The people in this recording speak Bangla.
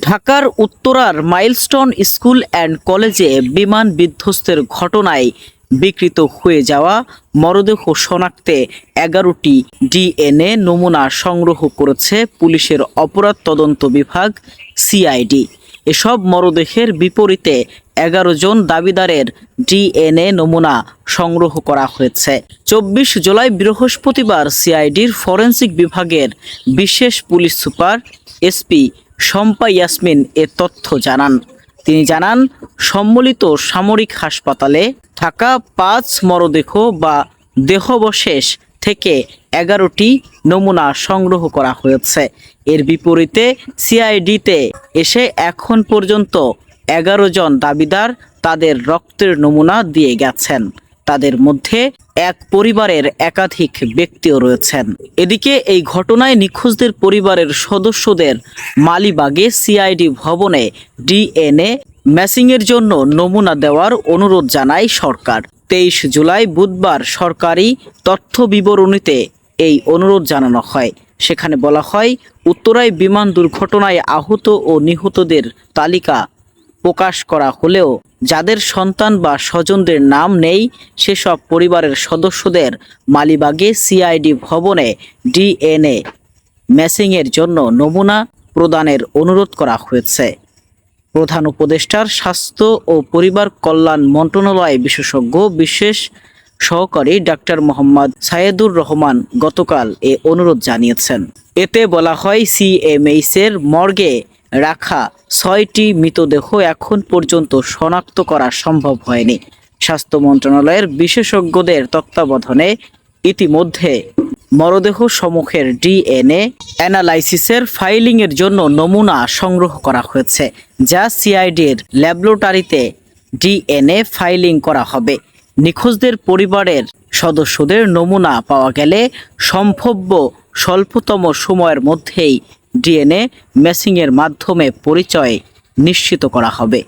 ঢাকার উত্তরার মাইলস্টোন স্কুল অ্যান্ড কলেজে বিমান বিধ্বস্তের ঘটনায় বিকৃত হয়ে যাওয়া মরদেহ শনাক্তে এগারোটি ডিএনএ নমুনা সংগ্রহ করেছে পুলিশের অপরাধ তদন্ত বিভাগ সিআইডি। এসব মরদেহের বিপরীতে এগারো জন দাবিদারের ডিএনএ নমুনা সংগ্রহ করা হয়েছে। চব্বিশ জুলাই বৃহস্পতিবার সিআইডির ফরেনসিক বিভাগের বিশেষ police super SP Shampa Yasmin এ তথ্য জানান। তিনি জানান সম্মিলিত সামরিক হাসপাতালে থাকা পাঁচ মরদেহ বা দেহবশেষ থেকে এগারোটি নমুনা সংগ্রহ করা হয়েছে। এর বিপরীতে সিআইডিতে এসে এখন পর্যন্ত এগারো জন দাবিদার তাদের রক্তের নমুনা দিয়ে গেছেন। তাদের মধ্যে এক পরিবারের একাধিক ব্যক্তিও রয়েছেন। এদিকে এই ঘটনায় নিখোঁজদের পরিবারের সদস্যদের মালিবাগে সিআইডি ভবনে ডিএনএ ম্যাচিংয়ের জন্য নমুনা দেওয়ার অনুরোধ জানায় সরকার। তেইশ জুলাই বুধবার সরকারি তথ্য বিবরণীতে এই অনুরোধ জানানো হয়। সেখানে বলা হয়, উত্তরায় বিমান দুর্ঘটনায় আহত ও নিহতদের তালিকা প্রকাশ করা হলেও যাদের সন্তান বা স্বজনদের নাম নেই, সেসব পরিবারের সদস্যদের মালিবাগে সিআইডি ভবনে ডিএনএ ম্যাচিংয়ের জন্য নমুনা প্রদানের অনুরোধ করা হয়েছে। প্রধান উপদেষ্টার স্বাস্থ্য ও পরিবার কল্যাণ মন্ত্রণালয় বিশেষজ্ঞ বিশেষ সহকারী ডাক্তার মোহাম্মদ সায়েদুর রহমান গতকাল এ অনুরোধ জানিয়েছেন। এতে বলা হয় সিএমএইচ এর মর্গে রাখা ছয়টি মৃতদেহ এখন পর্যন্ত শনাক্ত করা সম্ভব হয়নি। স্বাস্থ্য মন্ত্রণালয়ের বিশেষজ্ঞদের তত্ত্বাবধানে ইতিমধ্যে মরদেহ সমূহের ডিএনএ অ্যানালাইসিসের ফাইলিংয়ের জন্য নমুনা সংগ্রহ করা হয়েছে, যা সিআইডির ল্যাবরেটরিতে ডিএনএ ফাইলিং করা হবে। নিখোঁজদের পরিবারের সদস্যদের নমুনা পাওয়া গেলে সম্ভাব্য স্বল্পতম সময়ের মধ্যেই ডিএনএ ম্যাচিংয়ের মাধ্যমে পরিচয় নিশ্চিত করা হবে।